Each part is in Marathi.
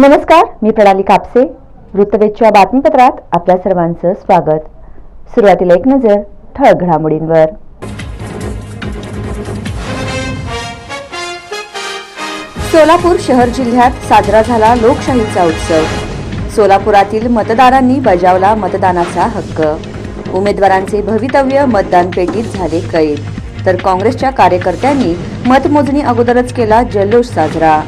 नमस्कार मी प्रणाली कापसे. वृत्तवेधच्या बातमीपत्रात आपल्या सर्वांचं स्वागत. सुरुवातीला एक नजर ठळक घडामोडींवर. सोलापूर शहर जिल्ह्यात साजरा झाला लोकशाहीचा उत्सव. सोलापुरातील मतदारांनी बजावला मतदानाचा हक्क. उमेदवारांचे भवितव्य मतदान पेटीत झाले कैद. तर काँग्रेसच्या कार्यकर्त्यांनी मतमोजणी अगोदरच केला जल्लोष साजरा.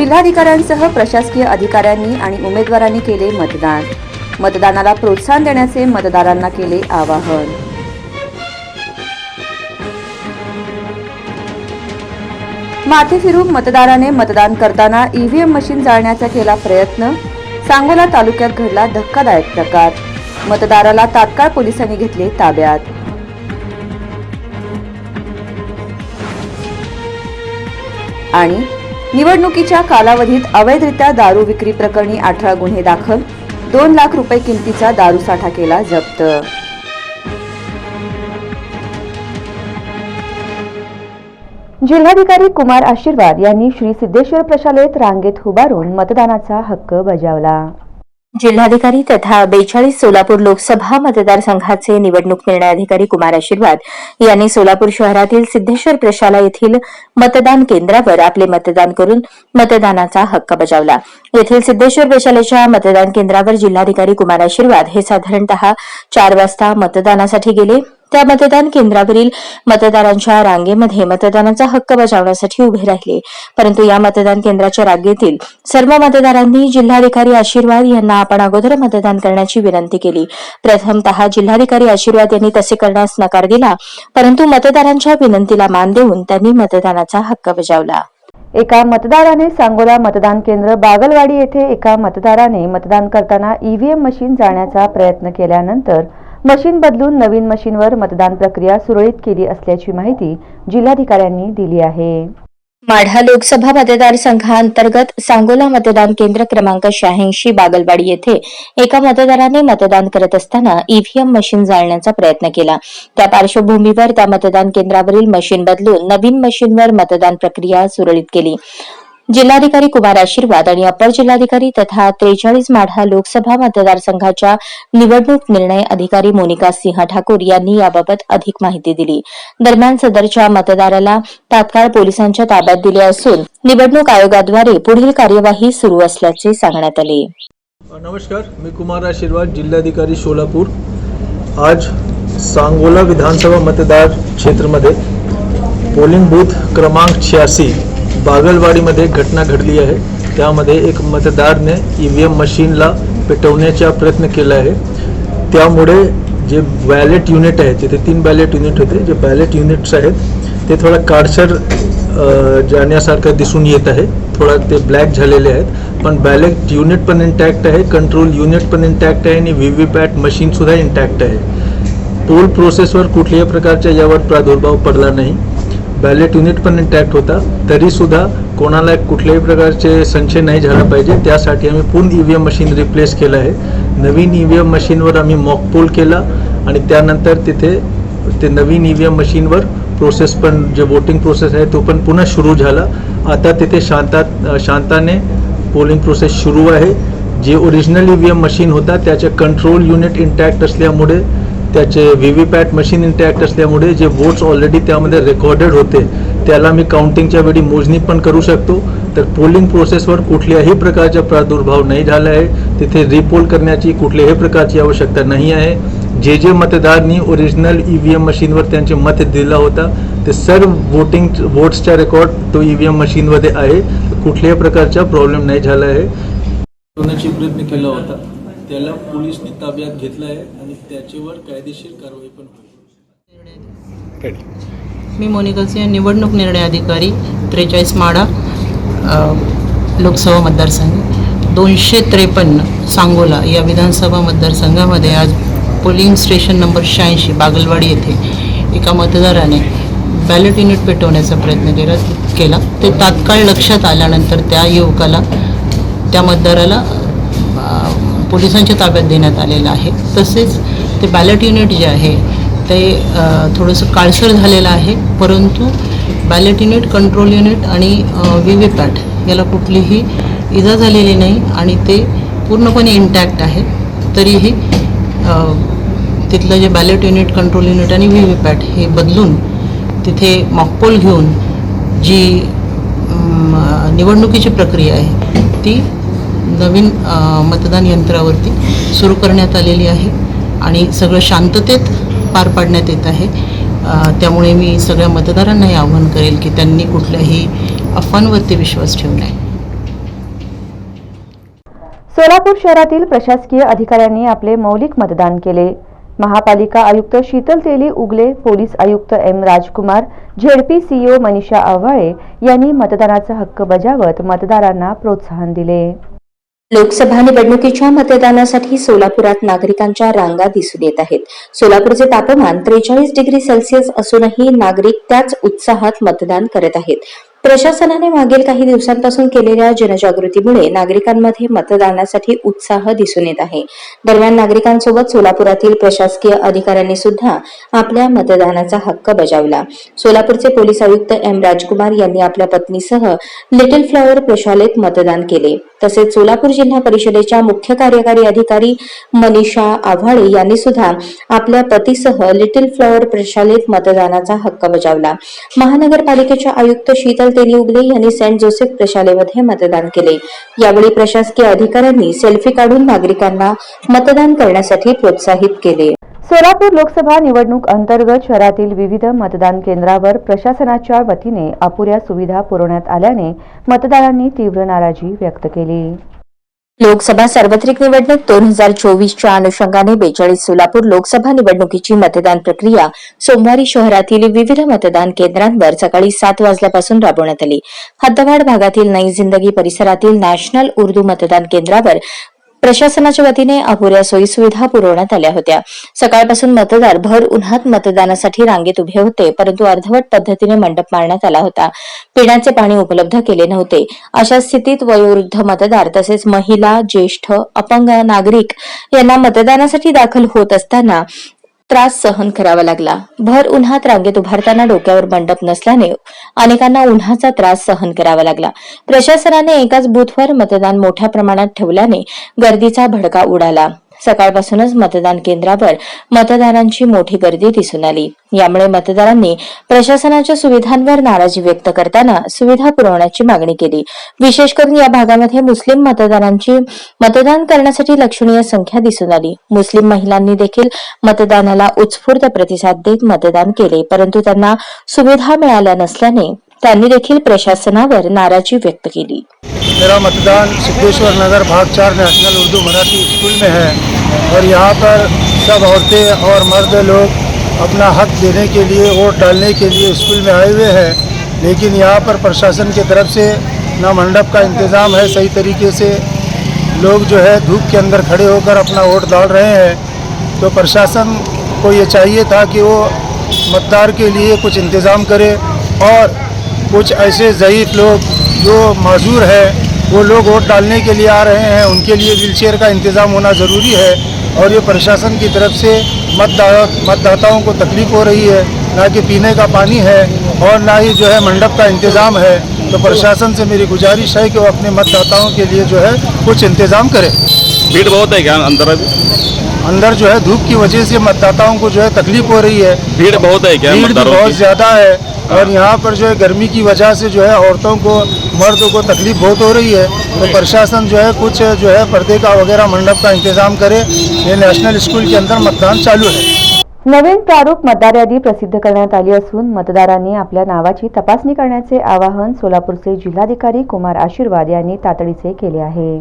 जिल्हाधिकाऱ्यांसह प्रशासकीय अधिकाऱ्यांनी आणि उमेदवारांनी केले मतदान. मतदानाला प्रोत्साहन देण्याचे मतदारांना केले आवाहन. माथे फिरून मतदाराने मतदान करताना ईव्हीएम मशीन जाळण्याचा केला प्रयत्न. सांगोला तालुक्यात घडला धक्कादायक प्रकार. मतदाराला तात्काळ पोलिसांनी घेतले ताब्यात. आणि निवडणुकीच्या कालावधीत अवैधरित्या दारू विक्री प्रकरणी अठरा गुन्हे दाखल दोन लाख रुपये किमतीचा दारूसाठा केला जप्त. जिल्हाधिकारी कुमार आशीर्वाद यांनी श्री सिद्धेश्वर प्रशालेत रांगेत उभारून मतदानाचा हक्क बजावला. जिल्हाधिकारी तथा बेचाळीस सोलापूर लोकसभा मतदारसंघाचे निवडणूक निर्णय अधिकारी कुमार आशीर्वाद यांनी सोलापूर शहरातील सिद्धेश्वर प्रशाला येथील मतदान केंद्रावर आपले मतदान करून मतदानाचा हक्क बजावला. येथील सिद्धेश्वर प्रशालेच्या मतदान केंद्रावर जिल्हाधिकारी कुमार आशीर्वाद हे साधारणतः चार वाजता मतदानासाठी गेले. त्या मतदान केंद्रावरील मतदारांच्या रांगेमध्ये मतदानाचा हक्क बजावण्यासाठी उभे राहिले. परंतु या मतदान केंद्राच्या रांगेतील सर्व मतदारांनी जिल्हाधिकारी आशीर्वाद यांना आपण अगोदर मतदान करण्याची विनंती केली. प्रथमतः जिल्हाधिकारी आशीर्वाद यांनी तसे करण्यास नकार दिला परंतु मतदारांच्या विनंतीला मान देऊन त्यांनी मतदानाचा हक्क बजावला. एका मतदाराने सांगोला मतदान केंद्र बागलवाडी येथे एका मतदाराने मतदान करताना ईव्हीएम मशीन जाण्याचा प्रयत्न केल्यानंतर मशीन बदलून नवीन मशीनवर मतदान प्रक्रिया सुरळीत केली असल्याची माहिती जिल्हाधिकाऱ्यांनी दिली आहे. माढा लोकसभा मतदारसंघाअंतर्गत सांगोला मतदान केंद्र क्रमांक शहाऐंशी बागलवाडी येथे एका मतदाराने मतदान करत असताना ईव्हीएम मशीन जाळण्याचा प्रयत्न केला. त्या पार्श्वभूमीवर त्या मतदान केंद्रावरील मशीन बदलून नवीन मशीनवर मतदान प्रक्रिया सुरळीत केली. जिल्हाधिकारी कुमार आशीर्वाद आणि अपर जिल्हाधिकारी तथा त्रेचाळीस माढा लोकसभा मतदारसंघाच्या निवडणूक निर्णय अधिकारी मोनिका सिंह ठाकूर यांनी याबाबत अधिक माहिती दिली. दरम्यान सदरच्या मतदाराला तात्काळ पोलिसांच्या ताब्यात दिले असून निवडणूक आयोगाद्वारे पुढील कार्यवाही सुरू असल्याचे सांगण्यात आले. नमस्कार मी कुमार आशीर्वाद जिल्हाधिकारी सोलापूर. आज सांगोला विधानसभा मतदार क्षेत्रमध्ये पोलिंग बूथ क्रमांक छियासी बागलवाडीमध्ये घटना घडली आहे. त्यामध्ये एक मतदारने ई व्ही एम मशीनला पेटवण्याचा प्रयत्न केला आहे. त्यामुळे जे बॅलेट युनिट आहे तिथे तीन बॅलेट युनिट होते. जे बॅलेट युनिट्स आहेत ते थोडा काडसर जाण्यासारखं दिसून येत आहे. थोडा ते ब्लॅक झालेले आहेत. पण बॅलेट युनिट पण इंटॅक्ट आहे कंट्रोल युनिट पण इंटॅक्ट आहे आणि व्ही व्ही पॅट मशीनसुद्धा इंटॅक्ट आहे पोल प्रोसेसवर कुठल्याही प्रकारच्या यावर प्रादुर्भाव पडला नाही. बॅलेट युनिट पण इंटॅक्ट होता तरीसुद्धा कोणाला कुठल्याही प्रकारचे संशय नाही झाला पाहिजे. त्यासाठी आम्ही पूर्ण E V M machine replace केलं आहे. नवीन ई व्ही एम मशीनवर आम्ही मॉक पोल केला आणि त्यानंतर तिथे ते नवीन ई व्ही एम मशीनवर प्रोसेस पण जे वोटिंग प्रोसेस आहे तो पण पुन्हा सुरू झाला. आता तिथे शांतात शांताने पोलिंग प्रोसेस सुरू आहे. जे original E V M machine होता त्याचे कंट्रोल युनिट इंटॅक्ट असल्यामुळे त्याचे V V PAT machine intact असल्यामुळे जे वोट्स ऑलरेडी त्यामध्ये रेकॉर्डेड होते त्याला मी काउंटिंगच्या वेळी मोजणी पण करू शकतो. तर पोलिंग प्रोसेसवर कुठल्याही प्रकारचा प्रादुर्भाव नाही झाला आहे. तिथे रिपोल करण्याची कुठल्याही प्रकारची आवश्यकता नाही आहे. जे जे मतदारांनी ओरिजिनल ई व्ही एम मशीनवर त्यांचे मत दिला होता ते सर्व वोटिंग वोट्सचा रेकॉर्ड तो ई व्ही एम मशीनमध्ये आहे. कुठल्याही प्रकारचा प्रॉब्लेम नाही झाला आहे. प्रयत्न केला होता? त्याला पोलिसने ताब्यात घेतला आहे आणि त्याच्यावर कायदेशीर कारवाई पण होईल. मी मोनिका सिंह निवडणूक निर्णय अधिकारी त्रेचाळीस माडा लोकसभा मतदारसंघ. दोनशे त्रेपन्न सांगोला या विधानसभा मतदारसंघामध्ये आज पोलिंग स्टेशन नंबर शहाऐंशी बागलवाडी येथे एका मतदाराने बॅलेट युनिट पेटवण्याचा प्रयत्न केला केला. ते तात्काळ लक्षात आल्यानंतर त्या युवकाला त्या मतदाराला पोलिसांच्या ताब्यात देण्यात आलेलं आहे. तसेच ते बॅलेट युनिट जे आहे ते थोडंसं काळसर झालेलं आहे. परंतु बॅलेट युनिट कंट्रोल युनिट आणि व्ही व्ही पॅट याला कुठलीही इजा झालेली नाही आणि ते पूर्णपणे इंटॅक्ट आहे. तरीही तिथलं जे बॅलेट युनिट कंट्रोल युनिट आणि व्ही व्ही पॅट हे बदलून तिथे मॉकपोल घेऊन जी निवडणुकीची प्रक्रिया आहे ती नवीन मतदान यंत्रावरती सुरू करण्यात आलेली आहे आणि सगळं शांततेत पार पाडण्यात येत आहे. त्यामुळे मी सगळ्या मतदारांना हे आव्हान करेल की त्यांनी कुठल्याही अफवांवरती विश्वास ठेवू नये. सोलापूर शहरातील प्रशासकीय अधिकाऱ्यांनी आपले मौलिक मतदान केले. महापालिका आयुक्त शीतल तेली उगले पोलीस आयुक्त M Rajkumar ZP CEO Manisha Avhale यांनी मतदानाचा हक्क बजावत मतदारांना प्रोत्साहन दिले. लोकसभा निवडणुकीच्या मतदानासाठी सोलापुरात नागरिकांच्या रांगा दिसून येत आहेत. सोलापूरचे तापमान त्रेचाळीस डिग्री सेल्सिअस असूनही नागरिक त्याच उत्साहात मतदान करत आहेत. प्रशासनाने मागील काही दिवसांपासून केलेल्या जनजागृतीमुळे नागरिकांमध्ये मतदानासाठी उत्साह दिसून येत आहे. दरम्यान नागरिकांसोबत सोलापुरातील प्रशासकीय अधिकाऱ्यांनी सुद्धा आपल्या मतदानाचा हक्क बजावला. सोलापूरचे पोलीस आयुक्त एम राजकुमार यांनी आपल्या पत्नीसह लिटिल फ्लॉवर प्रशालेत मतदान केले. तसेच सोलापूर जिल्हा परिषदेच्या मुख्य कार्यकारी अधिकारी मनीषा आव्हाळे यांनी सुद्धा आपल्या पतीसह लिटिल फ्लॉवर प्रशालेत मतदानाचा हक्क बजावला. महानगरपालिकेच्या आयुक्त शीतल तेली उगले यांनी सेंट जोसेफ प्रशालेमध्ये मतदान केले. यावेळी प्रशासकीय अधिकाऱ्यांनी सेल्फी काढून नागरिकांना मतदान करण्यासाठी प्रोत्साहित केले. सोलापूर लोकसभा निवडणूक अंतर्गत शहरातील विविध मतदान केंद्रावर प्रशासनाच्या वतीने अपुऱ्या सुविधा पुरवण्यात आल्याने मतदारांनी तीव्र नाराजी व्यक्त केली. लोकसभा सार्वत्रिक निवडणूक दोन हजार चोवीसच्या अनुषंगाने बेचाळीस सोलापूर लोकसभा निवडणुकीची मतदान प्रक्रिया सोमवारी शहरातील विविध मतदान केंद्रांवर सकाळी सात वाजल्यापासून राबवण्यात आली. हद्दवाड भागातील नई जिंदगी परिसरातील नॅशनल उर्दू मतदान केंद्रावर प्रशासनाच्या वतीने अपुऱ्या सोयीसुविधा पुरवण्यात आल्या होत्या. सकाळपासून मतदार भर उन्हात मतदानासाठी रांगेत उभे होते परंतु अर्धवट पद्धतीने मंडप मारण्यात आला होता. पिण्याचे पाणी उपलब्ध केले नव्हते. अशा स्थितीत वयोवृद्ध मतदार तसेच महिला ज्येष्ठ अपंग नागरिक यांना मतदानासाठी दाखल होत असताना त्रास सहन करावा लागला. भर उन्हात रांगेत उभारताना डोक्यावर मंडप नसल्याने अनेकांना उन्हाचा त्रास सहन करावा लागला. प्रशासनाने एकाच बूथवर मतदान मोठ्या प्रमाणात ठेवल्याने गर्दीचा भडका उडाला. सकाळपासूनच मतदान केंद्रावर मतदारांची मोठी गर्दी दिसून आली. यामुळे मतदारांनी प्रशासनाच्या सुविधांवर नाराजी व्यक्त करताना सुविधा पुरवण्याची मागणी केली. विशेष करून या भागामध्ये मुस्लिम मतदारांची मतदान करण्यासाठी लक्षणीय संख्या दिसून आली. मुस्लिम महिलांनी देखील मतदानाला उत्स्फूर्त प्रतिसाद देत मतदान केले परंतु त्यांना सुविधा मिळाल्या नसल्याने त्यांनी देखील प्रशासनावर नाराजी व्यक्त केली. मेरा मतदान सिद्धेश्वर नगर, भाग चार नेशनल उर्दू मराठी स्कूल में है और यहाँ पर सब औरतें और मर्द लोग अपना हक देने के लिए, वोट डालने के लिए स्कूल में आए हुए हैं। लेकिन यहाँ पर प्रशासन की तरफ़ से ना मंडप का इंतज़ाम है सही तरीके से। लोग जो है धूप के अंदर खड़े होकर अपना वोट डाल रहे हैं। तो प्रशासन को ये चाहिए था कि वो मतदार के लिए कुछ इंतज़ाम करे और कुछ ऐसे ज़यीफ़ लोग जो मजूर है वो लोग वोट डालने के लिए आ रहे हैं उनके लिए व्हीलचेयर का इंतज़ाम होना ज़रूरी है और ये प्रशासन की तरफ़ से मतदा मतदाताओं को तकलीफ़ हो रही है ना कि पीने का पानी है और ना ही जो है मंडप का इंतज़ाम है। तो प्रशासन से मेरी गुजारिश है कि वो अपने मतदाताओं के लिए जो है कुछ इंतज़ाम करें। भीड़ बहुत है क्या अंदर अभी? अंदर जो है धूप की वजह से मतदाताओं को जो है तकलीफ़ हो रही है। भीड़ बहुत है क्या भीड़ भी बहुत ज़्यादा है और यहाँ पर जो है गर्मी की वजह से जो है औरतों को मर्दों को तकलीफ बहुत हो रही है तो प्रशासन जो है कुछ जो है पर्दे का वगैरह मंडप का इंतज़ाम करे। ये नेशनल स्कूल के अंदर मतदान चालू है। नवीन प्रारूप मतदार यादी प्रसिद्ध करण्यात आली असून मतदारांनी आपल्या नावाची तपासणी करण्याचे आवाहन सोलापूरचे जिल्हाधिकारी कुमार आशीर्वाद यांनी तातडीचे केले आहे.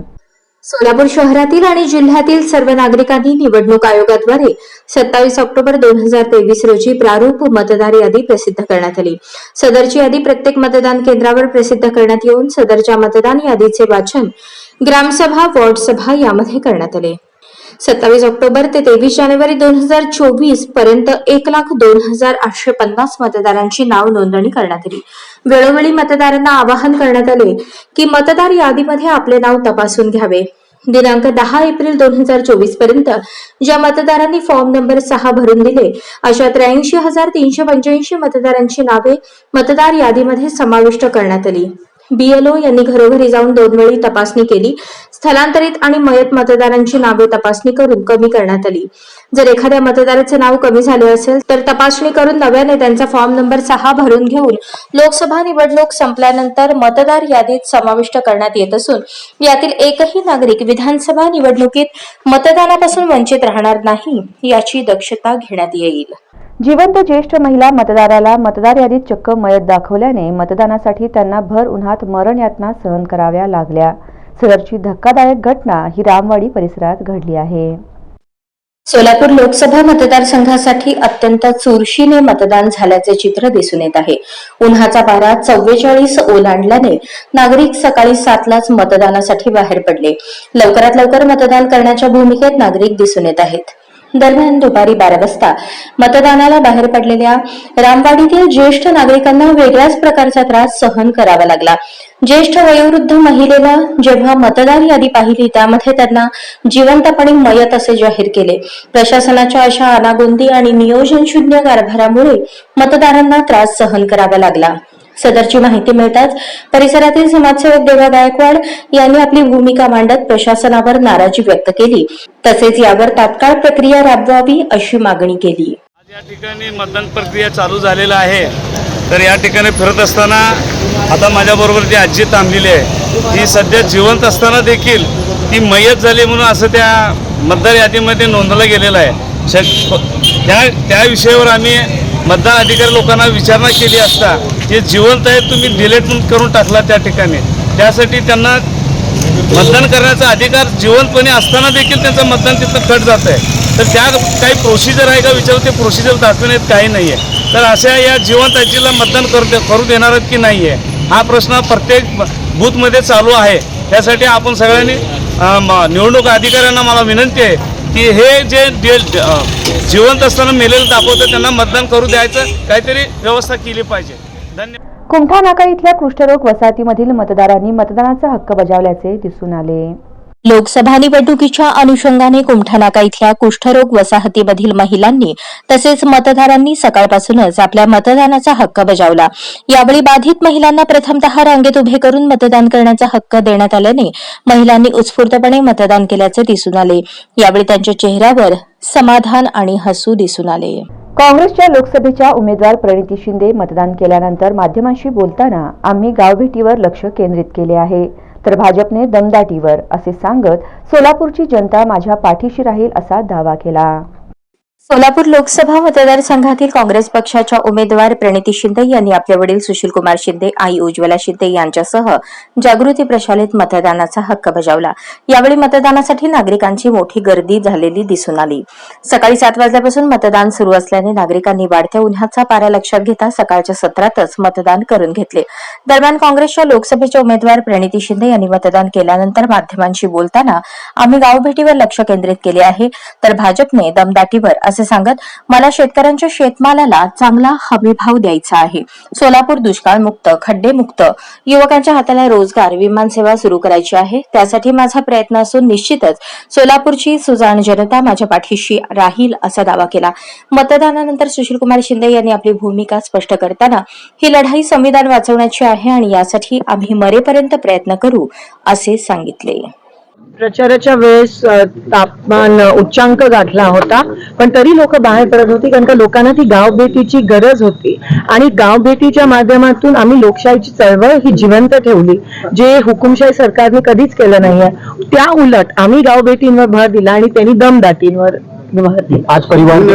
सोलापूर शहरातील आणि जिल्ह्यातील सर्व नागरिकांनी निवडणूक आयोगाद्वारे सत्तावीस ऑक्टोबर दोन हजार तेवीस रोजी प्रारूप मतदार यादी प्रसिद्ध करण्यात आली. सदरची यादी प्रत्येक मतदान केंद्रावर प्रसिद्ध करण्यात येऊन सदरच्या मतदान यादीचे वाचन ग्रामसभा वॉर्ड सभा यामध्ये करण्यात आले. सत्तावीस ऑक्टोबर ते तेवीस जानेवारी दोन हजार चोवीसपर्यंत एक लाख दोन हजार आठशे पन्नास मतदारांची नाव नोंदणी करण्यात आली. वेळोवेळी मतदारांना आवाहन करण्यात आले की मतदार यादीमध्ये आपले नाव तपासून घ्यावे. दिनांक दहा एप्रिल दोन हजार चोवीसपर्यंत ज्या मतदारांनी फॉर्म नंबर सहा भरून दिले अशा त्र्याऐंशी हजार तीनशे पंच्याऐंशी मतदारांची नावे मतदार यादीमध्ये समाविष्ट करण्यात आली. बीएलओ यांनी घरोघरी जाऊन दोन वेळी तपासणी केली. स्थलांतरित आणि मयत मतदारांची नावे तपासणी करून कमी करण्यात आली. जर एखाद्या मतदाराचे नाव कमी झाले असेल तर तपासणी करून नव्याने त्यांचा फॉर्म नंबर सहा भरून घेऊन लोकसभा निवडणूक संपल्यानंतर मतदार यादीत समाविष्ट करण्यात येत असून यातील एकही नागरिक विधानसभा निवडणुकीत मतदानापासून वंचित राहणार नाही याची दक्षता घेण्यात येईल. जिवंत ज्येष्ठ महिला मतदाराला मतदार यादीत चक्क मयत दाखवल्याने मतदानासाठी त्यांना भर उन्हात मरण यातना सहन कराव्या लागल्या. सदरची धक्कादायक घटना ही रामवाडी परिसरात घडली आहे. सोलापूर लोकसभा मतदारसंघासाठी अत्यंत चुरशीने मतदान झाल्याचे चित्र दिसून येत आहे. उन्हाचा पारा चव्वेचाळीस ओलांडल्याने नागरिक सकाळी सातलाच मतदानासाठी बाहेर पडले. लवकरात लवकर मतदान करण्याच्या भूमिकेत नागरिक दिसून येत आहेत. दरम्यान दुपारी बारा वाजता मतदानाला बाहेर पडलेल्या रामवाडीतील ज्येष्ठ नागरिकांना वेगळ्याच प्रकारचा त्रास सहन करावा लागला. ज्येष्ठ वयोवृद्ध महिलेला जेव्हा मतदार यादी पाहिली त्यामध्ये त्यांना जिवंतपणे मयत असे जाहीर केले. प्रशासनाच्या अशा अनागोंदी आणि नियोजन शून्य कारभारामुळे मतदारांना त्रास सहन करावा लागला. सदरची माहिती मिळताच परिसरातील समाजसेवक देवा गायकवाड यांनी आपली भूमिका मांडत प्रशासनावर नाराजी व्यक्त केली. तसेच यावर तात्काळ प्रक्रिया राबवावी अशी मागणी केली. आज या ठिकाणी मतदान प्रक्रिया चालू झालेला आहे. तर या ठिकाणी फिरत असताना आता माझ्याबरोबर जी आजी थांबलेली आहे ती सध्या जिवंत असताना देखील ती मयत झाली म्हणून असं त्या मतदार यादीमध्ये नोंदवलं गेलेलं आहे. त्या त्या विषयावर आम्ही मतदान अधिकारी लोकांना विचारणा केली असता हे जिवंत आहे तुम्ही डिलेट करून टाकला त्या ठिकाणी. त्यासाठी त्यांना मतदान करण्याचा अधिकार जिवंतपणे असताना देखील त्यांचं मतदान तिथं कट जात आहे. तर त्या काही प्रोसिजर आहे का विचारू? ते प्रोसिजर दाखवण्यात काही नाही आहे तर अशा या जिवंत आजीला मतदान करू दे करू देणार आहेत की नाही आहे हा प्रश्न प्रत्येक बूथमध्ये चालू आहे. त्यासाठी आपण सगळ्यांनी म- निवडणूक अधिकाऱ्यांना मला विनंती आहे की हे जे जिवंत असताना मेलेलं दाखवतं त्यांना मतदान करू द्यायचं काहीतरी व्यवस्था केली पाहिजे. धन्यवाद. कुमठा नाका इथल्या कुष्ठरोग वसाहतीमधील मतदारांनी मतदानाचा हक्क बजावल्याचे दिसून आले. लोकसभा निवडणुकीच्या अनुषंगाने कुमठानाका इथल्या कुष्ठरोग वसाहतीमधील महिलांनी तसेच मतदारांनी सकाळपासूनच आपल्या मतदानाचा हक्क बजावला. यावेळी बाधित महिलांना प्रथमतः रांगेत उभे करून मतदान करण्याचा हक्क देण्यात आल्याने महिलांनी उत्स्फूर्तपणे मतदान केल्याचे दिसून आले. यावेळी त्यांच्या चेहऱ्यावर समाधान आणि हसू दिसून आले. काँग्रेसच्या लोकसभेच्या उमेदवार प्रणिती शिंदे मतदान केल्यानंतर माध्यमांशी बोलताना आम्ही गावभेटीवर लक्ष केंद्रित केले आहे. तर भाजपने दमदाटीवर असे सांगत सोलापूरची जनता माझ्या पाठीशी राहील असा दावा केला. सोलापूर लोकसभा मतदारसंघातील काँग्रेस पक्षाच्या उमेदवार प्रणिती शिंदे यांनी आपले वडील सुशील कुमार शिंदे आई उज्ज्वला शिंदे यांच्यासह जागृती प्रशालेत मतदानाचा हक्क बजावला. यावेळी मतदानासाठी नागरिकांची मोठी गर्दी झालेली दिसून आली. सकाळी सात वाजल्यापासून मतदान सुरू असल्याने नागरिकांनी वाढत्या उन्हाचा पारा लक्षात घेता सकाळच्या सत्रातच मतदान करून घेतले. दरम्यान काँग्रेसच्या लोकसभेच्या उमेदवार प्रणिती शिंदे यांनी मतदान केल्यानंतर माध्यमांशी बोलताना आम्ही गावभेटीवर लक्ष केंद्रित केले आहे तर भाजपने दमदाटीवर असे सांगत मला शेतकऱ्यांच्या शेतमालाला चांगला हमीभाव द्यायचा आहे. सोलापूर दुष्काळमुक्त खड्डेमुक्त युवकांच्या हाताला रोजगार विमानसेवा सुरू करायची आहे. त्यासाठी माझा प्रयत्न असून निश्चितच सोलापूरची सुजाण जनता माझ्या पाठीशी राहील असा दावा केला. मतदानानंतर सुशीलकुमार शिंदे यांनी आपली भूमिका स्पष्ट करताना ही लढाई संविधान वाचवण्याची आहे आणि यासाठी आम्ही मरेपर्यंत प्रयत्न करू असे सांगितले. प्रचाराच्या वेळेस तापमान उच्चांक गाठला होता पण तरी लोक बाहेर पडत होती कारण का लोकांना ती गाव भेटीची गरज होती. आणि गाव भेटीच्या माध्यमातून आम्ही लोकशाहीची चळवळ ही जिवंत ठेवली जे हुकुमशाही सरकारने कधीच केलं नाहीये. त्या उलट आम्ही गाव भेटींवर भर दिला आणि त्यांनी दमदाटींवर भर दिला. आज परिवहन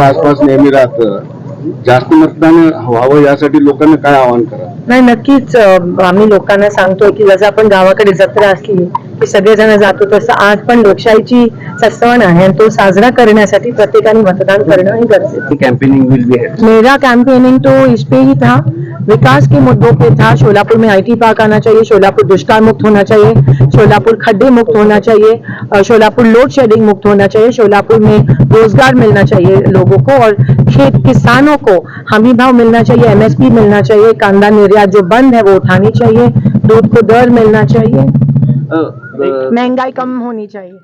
आसपास नेहमी राहतं. जास्त मतदान व्हावं यासाठी लोकांना काय आवाहन करा? नाही नक्कीच आम्ही लोकांना सांगतोय की जसं आपण गावाकडे जत्रा असली की सगळेजण जातो तसं आज पण लोकशाहीची सण आहे आणि तो साजरा करण्यासाठी प्रत्येकाने मतदान करणं हे गरजेचं मेरा कैंपेनिंग तो इस पे ही था. विकास के मुद्दों पे था. शोलापुर में आईटी पार्क आना चाहिए शोलापुर दुष्काल मुक्त होना चाहिए शोलापुर खड्डे मुक्त होना चाहिए शोलापुर लोड शेडिंग मुक्त होना चाहिए शोलापुर में रोज़गार मिलना चाहिए लोगों को और खेत किसानों को हमी भाव मिलना चाहिए एमएसपी मिलना चाहिए कांदा निर्यात जो बंद है वो उठानी चाहिए दूध को दर मिलना चाहिए। महंगाई कम होनी चाहिए।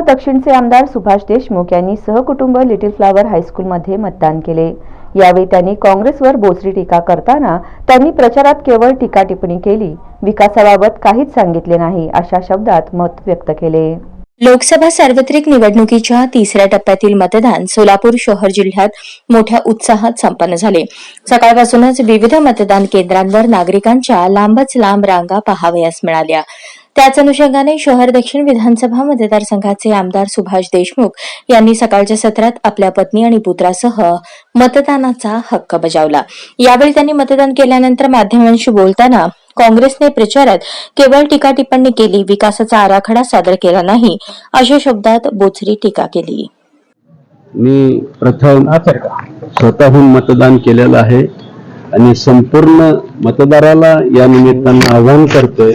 सोलापूर दक्षिणचे आमदार सुभाष देशमुख यांनी सहकुटुंब लिटिल फ्लावर हायस्कूलमध्ये मतदान केले. यावेळी त्यांनी काँग्रेसवर बोचरी टीका करताना त्यांनी प्रचारात केवळ टीका टिप्पणी केली. विकासाबाबत काहीच सांगितले नाही अशा शब्दात मत व्यक्त केले. लोकसभा सार्वत्रिक निवडणुकीच्या तिसऱ्या टप्प्यातील मतदान सोलापूर शहर जिल्ह्यात मोठ्या उत्साहात संपन्न झाले. सकाळपासूनच विविध मतदान केंद्रांवर नागरिकांच्या लांबच लांब रांगा पाहावयास मिळाल्या. त्याच अनुषंगाने शहर दक्षिण विधानसभा मतदारसंघाचे आमदार सुभाष देशमुख यांनी सकाळच्या सत्रात आपल्या पत्नी आणि पुत्रासह मतदानाचा हक्क बजावला. यावेळी त्यांनी मतदान केल्यानंतर माध्यमांशी बोलताना काँग्रेसने प्रचारात केवळ टीका टिप्पणी केली विकासाचा आराखडा सादर केला नाही अशा शब्दात बोचरी टीका केली. मी प्रथम स्वतःहून मतदान केलेलं आहे आणि संपूर्ण मतदाराला या निमित्तानं आवाहन करतोय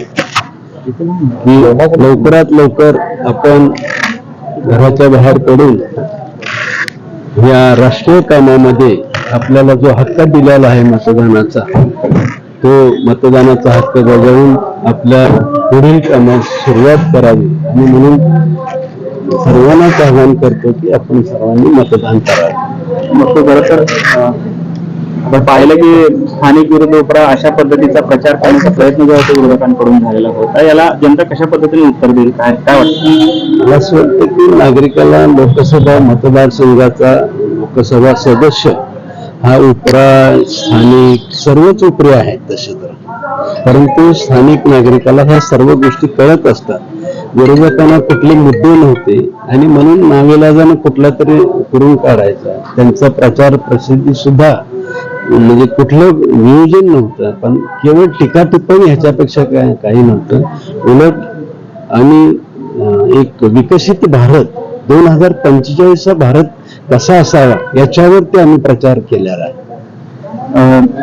की लवकरात लवकर आपण घराच्या बाहेर पडून या राष्ट्रीय कामामध्ये आपल्याला जो हक्क दिलेला आहे मतदानाचा तो मतदानाचा हक्क बजावून आपल्या पुढील कामास सुरुवात करावी. आणि म्हणून सर्वांनाच आवाहन करतो की आपण सर्वांनी मतदान करावं. मग तो खरं तर आपण पाहिलं की स्थानिक विरोध उपरा अशा पद्धतीचा प्रचार करण्याचा प्रयत्न जो आहे तो विरोधकांकडून झालेला होता. याला जनता कशा पद्धतीने उत्तर देईल? काय काय वाटतं? मला असं वाटतं की नागरिकाला लोकसभा मतदारसंघाचा लोकसभा सदस्य हा उपरा स्थानिक सर्वच उपरे आहेत तसे तर. परंतु स्थानिक नागरिकाला ह्या सर्व गोष्टी कळत असतात. विरोधकांना कुठले मुद्दे नव्हते आणि म्हणून नावेलाजानं कुठला तरी करून काढायचा. त्यांचा प्रचार प्रसिद्धी सुद्धा म्हणजे कुठलं नियोजन नव्हतं पण केवळ टीका टिप्पणी ह्याच्यापेक्षा काय काही नव्हतं. उलट आणि एक विकसित भारत दोन हजार पंचेचाळीसचा भारत कसा असावा याच्यावरती आम्ही प्रचार केलेला आहे.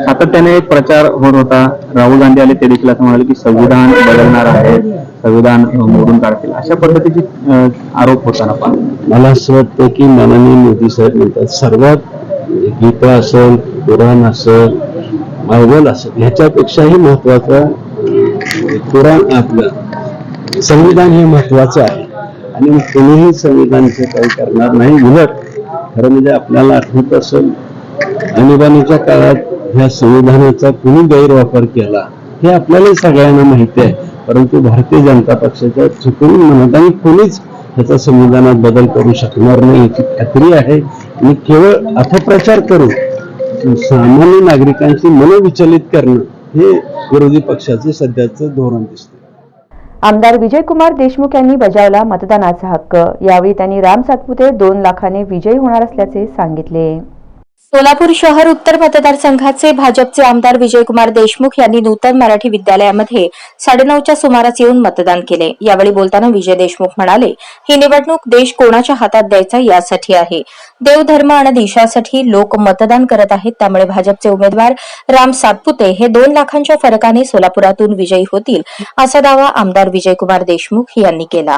सातत्याने एक प्रचार होत होता. राहुल गांधी आले ते देखील असं म्हणाले की संविधान बदलणार आहे संविधान मोडून काढतील. अशा पद्धतीचे आरोप होताना मला असं वाटतं की माननीय मोदी साहेब म्हणतात सर्वात गीता असेल कुराण असेल बायबल असेल ह्याच्यापेक्षाही महत्वाचं अं, कुराण आपलं. संविधान हे महत्वाचं आहे. आणि मग कोणीही संविधानचं काही करणार नाही उलट खरं म्हणजे आपल्याला आठवत असेल आणीबाणीच्या काळात ह्या संविधानाचा कुणी गैरवापर केला हे आपल्याला सगळ्यांना माहिती आहे. परंतु भारतीय जनता पक्षाच्या चुकून म्हणत आणि कोणीच ह्याचा संविधानात बदल करू शकणार नाही याची खात्री आहे. आणि केवळ अपप्रचार करून सामान्य नागरिकांची मनोविचलित करणं हे विरोधी पक्षाचं सध्याचं धोरण दिसतं आमदार विजयकुमार देशमुख यांनी बजावला मतदानाचा हक्क. यावेळी त्यांनी राम सातपुते दोन लाखाने विजयी होणार असल्याचे सांगितले. सोलापूर शहर उत्तर मतदारसंघाचे भाजपचे आमदार विजयकुमार देशमुख यांनी नूतन मराठी विद्यालयामध्ये साडेनऊच्या सुमारास येऊन मतदान केले. यावेळी बोलताना विजय देशमुख म्हणाले ही निवडणूक देश कोणाच्या हातात द्यायचा यासाठी आहे. देवधर्म आणि देशासाठी लोक मतदान करत आहेत. त्यामुळे भाजपचे उमेदवार राम सातपुते हे दोन लाखांच्या फरकाने सोलापुरातून विजयी होतील असा दावा आमदार विजयकुमार देशमुख यांनी केला.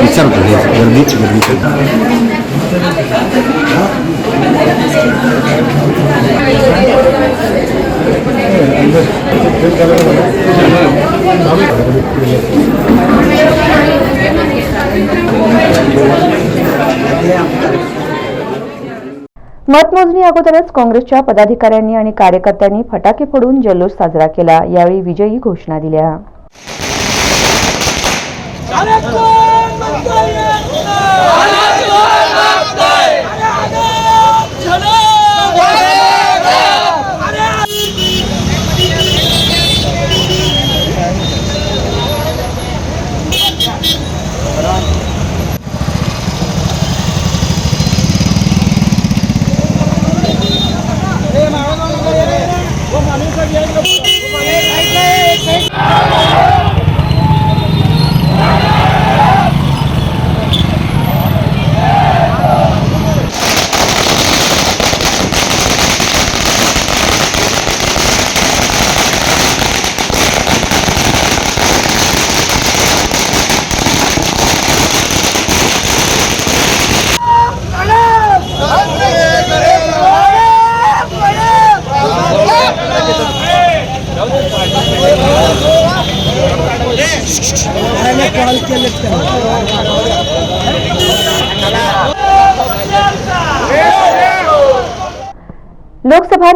विचारतो हे गर्दी गर्दी मतमोजणी अगोदरच काँग्रेसच्या पदाधिकाऱ्यांनी आणि कार्यकर्त्यांनी फटाके फोडून जल्लोष साजरा केला. यावेळी विजयी घोषणा दिल्या.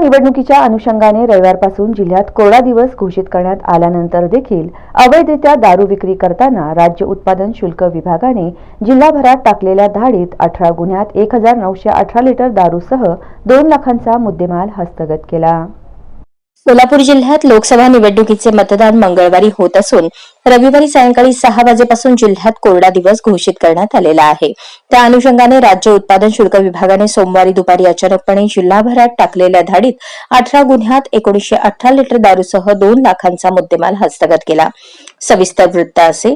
निवडणुकीच्या अनुषंगाने रविवारपासून जिल्ह्यात कोरडा दिवस घोषित करण्यात आल्यानंतर देखील अवैधरित्या दारू विक्री करताना राज्य उत्पादन शुल्क विभागाने जिल्हाभरात टाकलेल्या धाडीत अठरा गुन्ह्यात एक हजार नऊशे अठरा लिटर दारूसह दोन लाखांचा मुद्देमाल हस्तगत केला. सोलापूर जिल्ह्यात लोकसभा निवडणुकीचे मतदान मंगळवारी होत असून रविवारी सायंकाळी सहा वाजेपासून जिल्ह्यात कोरडा दिवस घोषित करण्यात आलेला आहे. त्या अनुषंगाने राज्य उत्पादन शुल्क विभागाने सोमवारी दुपारी अचानकपणे जिल्हाभरात टाकलेल्या धाडीत अठरा गुन्ह्यात एकोणीसशे अठरा लिटर दारूसह दोन लाखांचा मुद्देमाल हस्तगत केला. सविस्तर वृत्त असे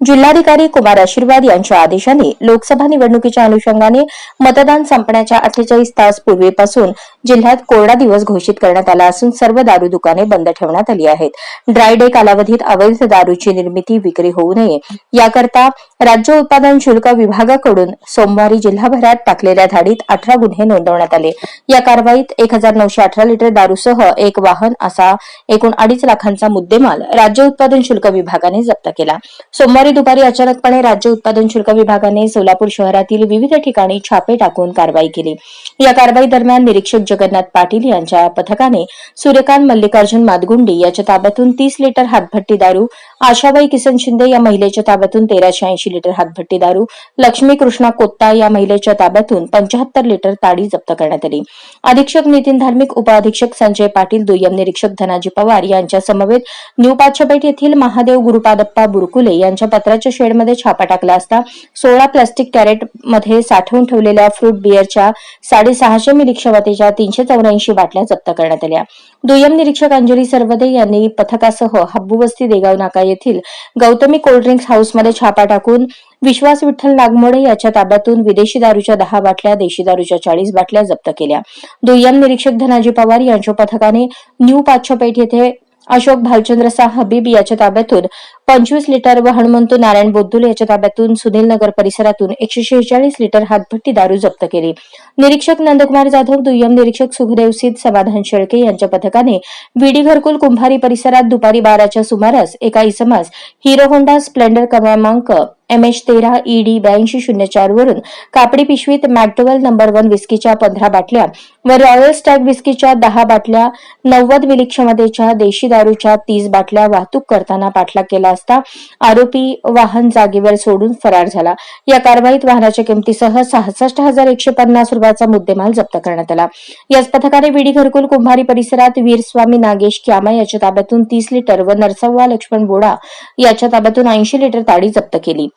जिल्हाधिकारी कुमार आशीर्वाद यांच्या आदेशाने लोकसभा निवडणुकीच्या अनुषंगाने मतदान संपण्याच्या अठ्ठेचाळीस तास पूर्वीपासून जिल्ह्यात कोरडा दिवस घोषित करण्यात आला असून सर्व दारू दुकाने बंद ठेवण्यात आली आहेत. ड्राय डे कालावधीत अवैध दारूची निर्मिती विक्री होऊ नये. याकरता राज्य उत्पादन शुल्क विभागाकडून सोमवारी जिल्हाभरात टाकलेल्या धाडीत अठरा गुन्हे नोंदवण्यात आले. या कारवाईत एक हजार नऊशे अठरा लिटर दारूसह एक वाहन असा एकूण अडीच लाखांचा मुद्देमाल राज्य उत्पादन शुल्क विभागाने जप्त केला. सोमवारी दुपारी अचानकपणे राज्य उत्पादन शुल्क विभागाने सोलापूर शहरातील विविध ठिकाणी छापे टाकून कारवाई केली. या कारवाई दरम्यान निरीक्षक जगन्नाथ पाटील यांच्या पथकाने सूर्यकांत मल्लिकार्जुन मादगुंडी याच्या ताब्यातून तीस लिटर हातभट्टी दारू आशाबाई किसन शिंदे या महिलेच्या ताब्यातून तेराशे ऐंशी लिटर हातभट्टी दारू लक्ष्मी कृष्णा कोत्ता या महिलेच्या ताब्यातून पंचाहत्तर लिटर ताडी जप्त करण्यात आली. अधीक्षक नितीन धार्मिक उपअधीक्षक संजय पाटील दुय्यम निरीक्षक धनाजी पवार यांच्या समवेत न्यू पाचपेठ येथील महादेव गुरुपादप्पा बुरकुले यांच्या पत्राच्या शेडमध्ये छापा टाकला असता सोळा प्लास्टिक कॅरेटमध्ये साठवून ठेवलेल्या फ्रूट बिअरच्या साडेसहाशे मिली क्षमतेच्या तीनशे चौऱ्याऐंशी बाटल्या जप्त करण्यात आल्या. दुय्यम निरीक्षक अंजली सरवदे यांनी पथकासह हब्बूबस्ती देगाव नाका येथील गौतमी कोल्ड्रिंक्स हाऊसमध्ये छापा टाकून विश्वास विठ्ठल नागमोडे याच्या ताब्यातून विदेशी दारूच्या दहा बाटल्या देशी दारूच्या चाळीस बाटल्या जप्त केल्या. दुय्यम निरीक्षक धनाजी पवार यांच्या पथकाने न्यू पाचपेठ येथे अशोक भालचंद्र हबीब याच्या ताब्यातून पंचवीस लिटर व हनुमंत नारायण बोद्दुल याच्या ताब्यातून सुनील नगर परिसरातून एकशे शेहेचाळीस लिटर हातभट्टी दारू जप्त केली. निरीक्षक नंदकुमार जाधव दुय्यम निरीक्षक सुखदेव सिद्ध समाधान शेळके यांच्या पथकाने विडी घरकुल कुंभारी परिसरात दुपारी बाराच्या सुमारास एका इसमास हिरो होंडा स्प्लेंडर क्रमांक एम एच तेरा ईडी ब्याऐंशी शून्य चार वरून कापडी पिशवीत मॅक्डोवेल नंबर वन विस्कीच्या पंधरा बाटल्या व रॉयल स्टॅग विस्कीच्या दहा बाटल्या नव्वद मिली क्षमतेच्या देशी दारूच्या तीस बाटल्या वाहतूक करताना पाठलाग केला असता आरोपी वाहन जागेवर सोडून फरार झाला. या कारवाईत वाहनाच्या किमतीसह सहासष्ट हजार एकशे पन्नास रुपयाचा मुद्देमाल जप्त करण्यात आला. याच पथकाने विडी घरकुल कुंभारी परिसरात वीरस्वामी नागेश क्यामा याच्या ताब्यातून तीस लिटर व नरसव्वा लक्ष्मण बोडा याच्या ताब्यातून ऐंशी लिटर ताडी जप्त केली.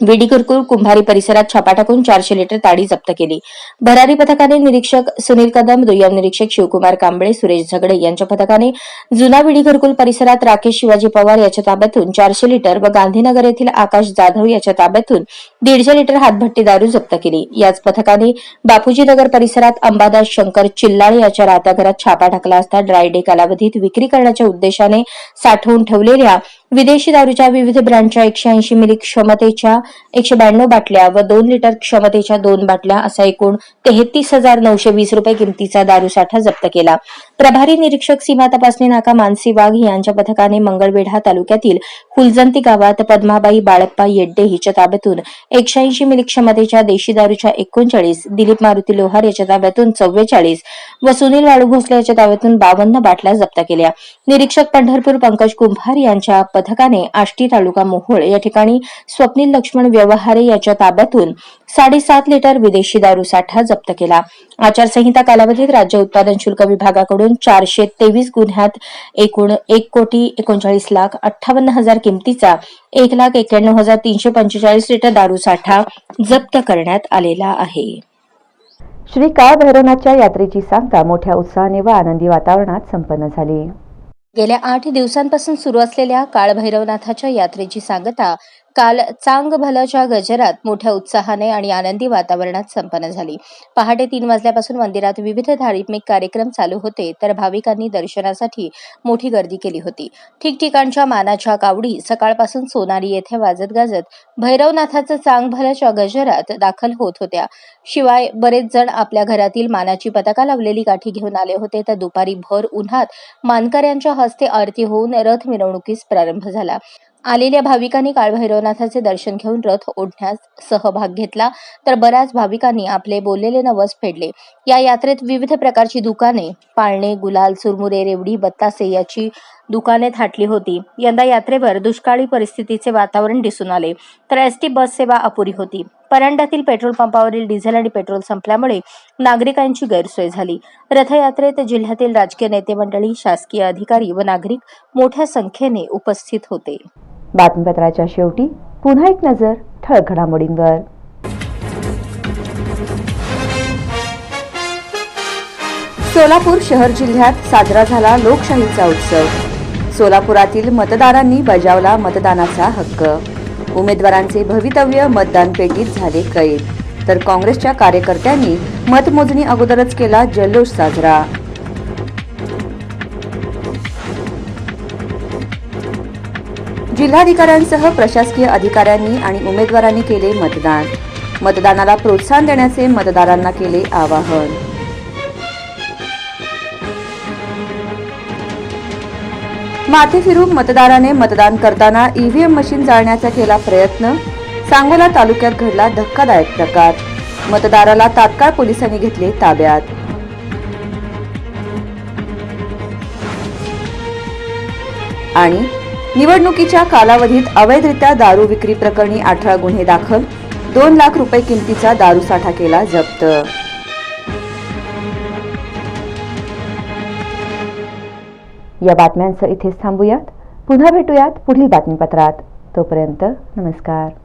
विडी कुंभारी परिसरात छापा टाकून चारशे लिटर ताडी जप्त केली. भरारी पथकाने निरीक्षक सुनील कदम दुय्यम निरीक्षक शिवकुमार कांबळे सुरेश झगडे यांच्या पथकाने जुना विडी परिसरात राकेश शिवाजी पवार याच्या ताब्यातून चारशे लिटर व गांधीनगर येथील आकाश जाधव याच्या ताब्यातून दीडशे लिटर हातभट्टी दारू जप्त केली. याच पथकाने बापूजी नगर परिसरात अंबादास शंकर चिल्लाळे याच्या राहत्या घरात छापा टाकला असता ड्राय डे कालावधीत विक्री करण्याच्या उद्देशाने साठवून ठेवलेल्या विदेशी दारूच्या विविध ब्रँडच्या एकशे ऐंशी मिली क्षमतेच्या एकशे ब्याण्णव बाटल्या व दोन लिटर क्षमतेच्या दोन बाटल्या असा एकूण तेहतीस हजार नऊशे वीस रुपये किमतीचा दारू साठा जप्त केला. प्रभारी निरीक्षक सीमा तपासणी नाका मानसी वाघ यांच्या पथकाने मंगळवेढा तालुक्यातील फुलजंती गावात पद्माबाई बाळप्पा येड्डे हिच्या ताब्यातून एकशे ऐंशी मिली क्षमतेच्या देशी दारूच्या एकोणचाळीस दिलीप मारुती लोहार याच्या ताब्यातून चव्वेचाळीस व सुनील वाळू भोसले याच्या ताब्यातून बावन्न बाटल्या जप्त केल्या. निरीक्षक पंढरपूर पंकज कुंभार यांच्या पथकाने आष्टी तालुका मोहोळ या ठिकाणी स्वप्नील लक्ष्मण व्यवहारे याच्या ताब्यातून साडेसात लिटर विदेशी दारू साठा जप्त केला. आचारसंहिता कालावधीत राज्य उत्पादन शुल्क विभागाकडून चारशे तेवीस गुन्ह्यात एकूण एक कोटी एकोणचाळीस लाख अठ्ठावन्न हजार किमतीचा एक लाख एक्क्याण्णव हजार तीनशे पंचेचाळीस लिटर दारू साठा जप्त करण्यात आलेला आहे. श्री काळ भैरवनाथच्या यात्रेची सांगता मोठ्या उत्साहाने व आनंदी वातावरणात संपन्न झाली. गेल्या आठ दिवसांपासून सुरू असलेल्या काळभैरवनाथाच्या यात्रेची सांगता काल चांग भलाच्या गजरात मोठ्या उत्साहाने आणि आनंदी वातावरणात संपन्न झाली. पहाटे तीन वाजल्यापासून मंदिरात विविध धार्मिक कार्यक्रम चालू होते तर भाविकांनी दर्शनासाठी मोठी गर्दी केली होती. ठिकठिकाणच्या मानाच्या कावडी सकाळपासून सोनारी येथे वाजत गाजत भैरवनाथाचं चांग भलाच्या गजरात दाखल होत होत्या. शिवाय बरेच जण आपल्या घरातील मानाची पताका लावलेली काठी घेऊन आले होते तर दुपारी भर उन्हात मानकऱ्यांच्या हस्ते आरती होऊन रथ मिरवणुकीस प्रारंभ झाला. आलेल्या भाविकांनी काळभैरवनाथाचे दर्शन घेऊन रथ ओढण्यास सहभाग घेतला तर बऱ्याच भाविकांनी आपले बोललेले नवस फेडले. या यात्रेत विविध प्रकारची दुकाने पाळणे गुलाल चुरमुरे रेवडी बत्तासे याची दुकाने थाटली होती. यंदा यात्रेवर दुष्काळी परिस्थितीचे वातावरण दिसून आले तर एस टी बस सेवा अपुरी होती. परांड्यातील पेट्रोल पंपावरील डिझेल आणि पेट्रोल संपल्यामुळे नागरिकांची गैरसोय झाली. रथयात्रेत जिल्ह्यातील राजकीय नेते मंडळी शासकीय अधिकारी व नागरिक मोठ्या संख्येने उपस्थित होते. बातमीपत्राच्या शेवटी पुन्हा एक नजर ठळक घडामोडींवर. सोलापूर शहर जिल्ह्यात साजरा झाला लोकशाहीचा उत्सव. सोलापुरातील मतदारांनी बजावला मतदानाचा हक्क. उमेदवारांचे भवितव्य मतदान पेटीत झाले कैद. तर काँग्रेसच्या कार्यकर्त्यांनी मतमोजणी अगोदरच केला जल्लोष साजरा. जिल्हाधिकाऱ्यांसह प्रशासकीय अधिकाऱ्यांनी आणि उमेदवारांनी केले मतदान. मतदानाला प्रोत्साहन देण्याचे मतदारांना केले आवाहन. माथे फिरून मतदाराने मतदान करताना ईव्हीएम मशीन जाळण्याचा केला प्रयत्न. सांगोला तालुक्यात घडला धक्कादायक प्रकार. मतदाराला तात्काळ पोलिसांनी घेतले ताब्यात. आणि निवडणुकीच्या कालावधीत अवैधरित्या दारू विक्री प्रकरणी अठरा गुन्हे दाखल दोन लाख रुपये किमतीचा दारू साठा केला जप्त. या बातम्यांसह इथेच थांबूयात. पुन्हा भेटूयात पुढील बातमीपत्रात. तोपर्यंत नमस्कार.